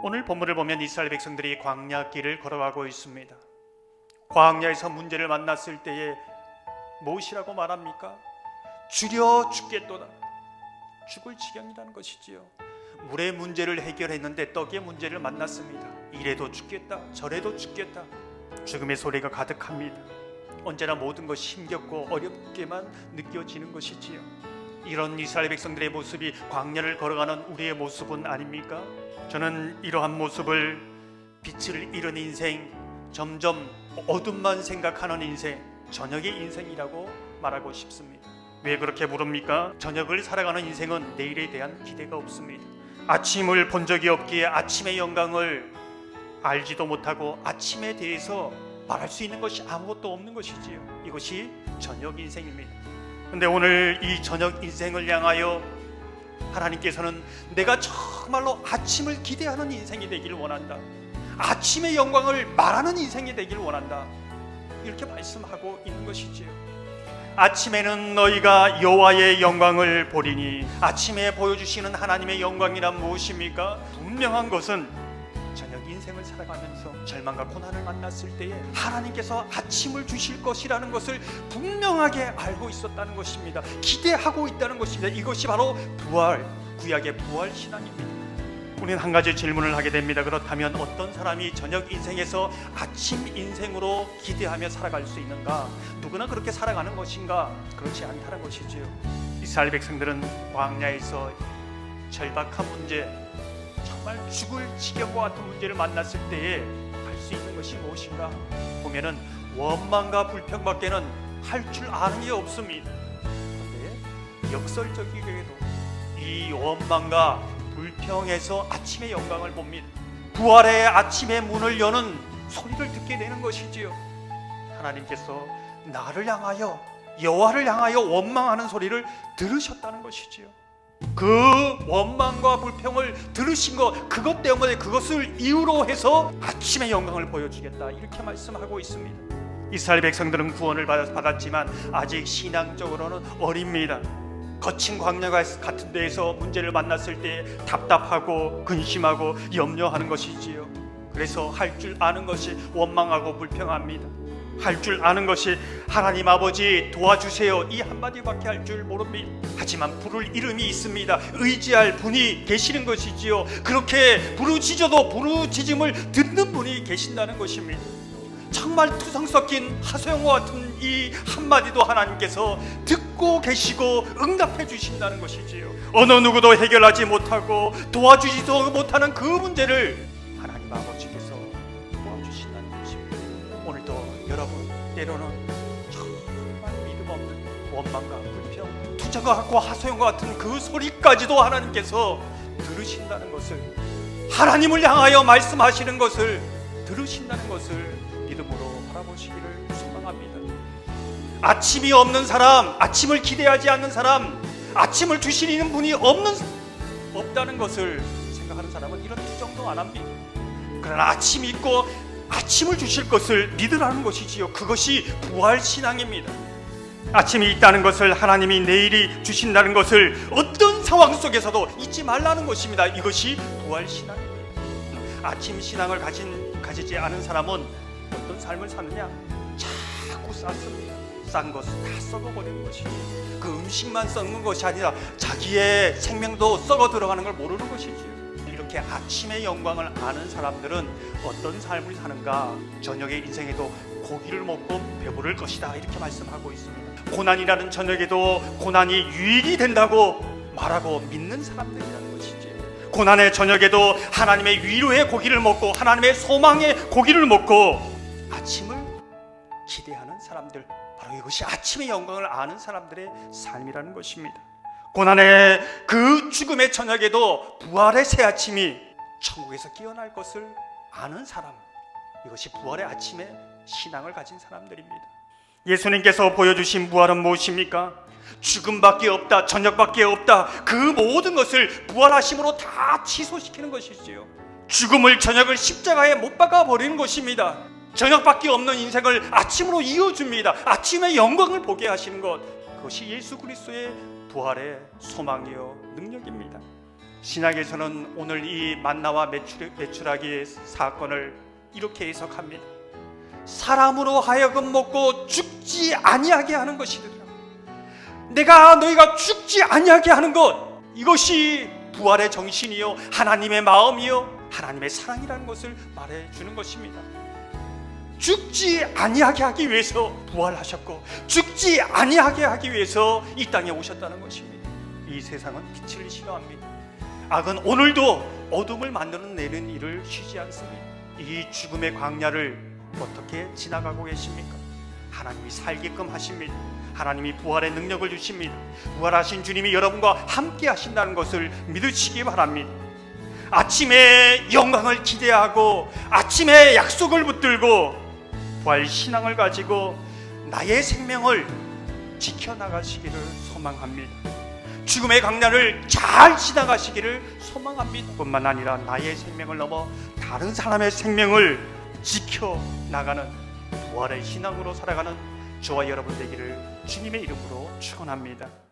오늘 본문을 보면 이스라엘 백성들이 광야 길을 걸어가고 있습니다. 광야에서 문제를 만났을 때에 무엇이라고 말합니까? 줄여 죽겠도다. 죽을 지경이라는 것이지요. 물의 문제를 해결했는데 떡의 문제를 만났습니다. 이래도 죽겠다, 저래도 죽겠다. 죽음의 소리가 가득합니다. 언제나 모든 것이 힘겹고 어렵게만 느껴지는 것이지요. 이런 이스라엘 백성들의 모습이 광야를 걸어가는 우리의 모습은 아닙니까? 저는 이러한 모습을 빛을 잃은 인생, 점점 어둠만 생각하는 인생, 저녁의 인생이라고 말하고 싶습니다. 왜 그렇게 부릅니까? 저녁을 살아가는 인생은 내일에 대한 기대가 없습니다. 아침을 본 적이 없기에 아침의 영광을 알지도 못하고 아침에 대해서 말할 수 있는 것이 아무것도 없는 것이지요. 이것이 저녁 인생입니다. 근데 오늘 이 저녁 인생을 향하여 하나님께서는 내가 정말로 아침을 기대하는 인생이 되기를 원한다. 아침의 영광을 말하는 인생이 되기를 원한다. 이렇게 말씀하고 있는 것이지요. 아침에는 너희가 여호와의 영광을 보리니 아침에 보여주시는 하나님의 영광이란 무엇입니까? 분명한 것은 인생을 살아가면서 절망과 고난을 만났을 때에 하나님께서 아침을 주실 것이라는 것을 분명하게 알고 있었다는 것입니다. 기대하고 있다는 것입니다. 이것이 바로 부활, 구약의 부활 신앙입니다. 우리는 한 가지 질문을 하게 됩니다. 그렇다면 어떤 사람이 저녁 인생에서 아침 인생으로 기대하며 살아갈 수 있는가? 누구나 그렇게 살아가는 것인가? 그렇지 않다는 것이지요. 이스라엘 백성들은 광야에서 절박한 문제, 정말 죽을 지경과 같은 문제를 만났을 때에 할 수 있는 것이 무엇인가? 보면은 원망과 불평밖에는 할 줄 아는 게 없습니다. 그런데 역설적이게도 이 원망과 불평에서 아침의 영광을 봅니다. 부활의 아침의 문을 여는 소리를 듣게 되는 것이지요. 하나님께서 나를 향하여 여호와를 향하여 원망하는 소리를 들으셨다는 것이지요. 그 원망과 불평을 들으신 것 그것 때문에 그것을 이유로 해서 아침의 영광을 보여주겠다 이렇게 말씀하고 있습니다. 이스라엘 백성들은 구원을 받- 받았지만 아직 신앙적으로는 어립니다. 거친 광야 같은 데에서 문제를 만났을 때 답답하고 근심하고 염려하는 것이지요. 그래서 할 줄 아는 것이 원망하고 불평합니다. 할 줄 아는 것이 하나님 아버지 도와주세요 이 한마디밖에 할 줄 모릅니다. 하지만 부를 이름이 있습니다. 의지할 분이 계시는 것이지요. 그렇게 부르짖어도 부르짖음을 듣는 분이 계신다는 것입니다. 정말 투성 섞인 하소영과 같은 이 한마디도 하나님께서 듣고 계시고 응답해 주신다는 것이지요. 어느 누구도 해결하지 못하고 도와주지도 못하는 그 문제를 오늘도 여러분 때로는 정말 믿음 없는 원망과 불평, 투자가 같고 하소영과 같은 그 소리까지도 하나님께서 들으신다는 것을 하나님을 향하여 말씀하시는 것을 들으신다는 것을 믿음으로 바라보시기를 소망합니다. 아침이 없는 사람, 아침을 기대하지 않는 사람, 아침을 주시는 분이 없는 없다는 것을 생각하는 사람은 이런 투정도 안 합니다. 그러나 아침이 있고 아침을 주실 것을 믿으라는 것이지요. 그것이 부활 신앙입니다. 아침이 있다는 것을 하나님이 내일이 주신다는 것을 어떤 상황 속에서도 잊지 말라는 것입니다. 이것이 부활 신앙입니다. 아침 신앙을 가지지 않은 사람은 어떤 삶을 사느냐? 자꾸 쌌습니다. 싼 것을 다 썩어버리는 것이죠. 그 음식만 썩는 것이 아니라 자기의 생명도 썩어 들어가는 걸 모르는 것이지요. 이렇게 아침의 영광을 아는 사람들은 어떤 삶을 사는가? 저녁의 인생에도 고기를 먹고 배부를 것이다 이렇게 말씀하고 있습니다. 고난이라는 저녁에도 고난이 유익이 된다고 말하고 믿는 사람들이라는 것이지. 고난의 저녁에도 하나님의 위로의 고기를 먹고 하나님의 소망의 고기를 먹고 아침을 기대하는 사람들 바로 이것이 아침의 영광을 아는 사람들의 삶이라는 것입니다. 고난의 그 죽음의 저녁에도 부활의 새 아침이 천국에서 깨어날 것을 아는 사람 이것이 부활의 아침에 신앙을 가진 사람들입니다. 예수님께서 보여주신 부활은 무엇입니까? 죽음밖에 없다, 저녁밖에 없다. 그 모든 것을 부활하심으로 다 취소시키는 것이지요. 죽음을 저녁을 십자가에 못 박아 버리는 것입니다. 저녁밖에 없는 인생을 아침으로 이어줍니다. 아침의 영광을 보게 하시는 것 그것이 예수 그리스도의 부활의 소망이요 능력입니다. 신약에서는 오늘 이 만나와 매출, 매출하기의 사건을 이렇게 해석합니다. 사람으로 하여금 먹고 죽지 아니하게 하는 것이더라. 내가 너희가 죽지 아니하게 하는 것 이것이 부활의 정신이요 하나님의 마음이요 하나님의 사랑이라는 것을 말해 주는 것입니다. 죽지 아니하게 하기 위해서 부활하셨고 죽지 아니하게 하기 위해서 이 땅에 오셨다는 것입니다. 이 세상은 빛을 싫어합니다. 악은 오늘도 어둠을 만들어내는 일을 쉬지 않습니다. 이 죽음의 광야를 어떻게 지나가고 계십니까? 하나님이 살게끔 하십니다. 하나님이 부활의 능력을 주십니다. 부활하신 주님이 여러분과 함께 하신다는 것을 믿으시기 바랍니다. 아침에 영광을 기대하고 아침에 약속을 붙들고 부활 신앙을 가지고 나의 생명을 지켜나가시기를 소망합니다. 죽음의 강난을 잘 지나가시기를 소망합니다. 뿐만 아니라 나의 생명을 넘어 다른 사람의 생명을 지켜 나가는 부활의 신앙으로 살아가는 저와 여러분 되기를 주님의 이름으로 축원합니다.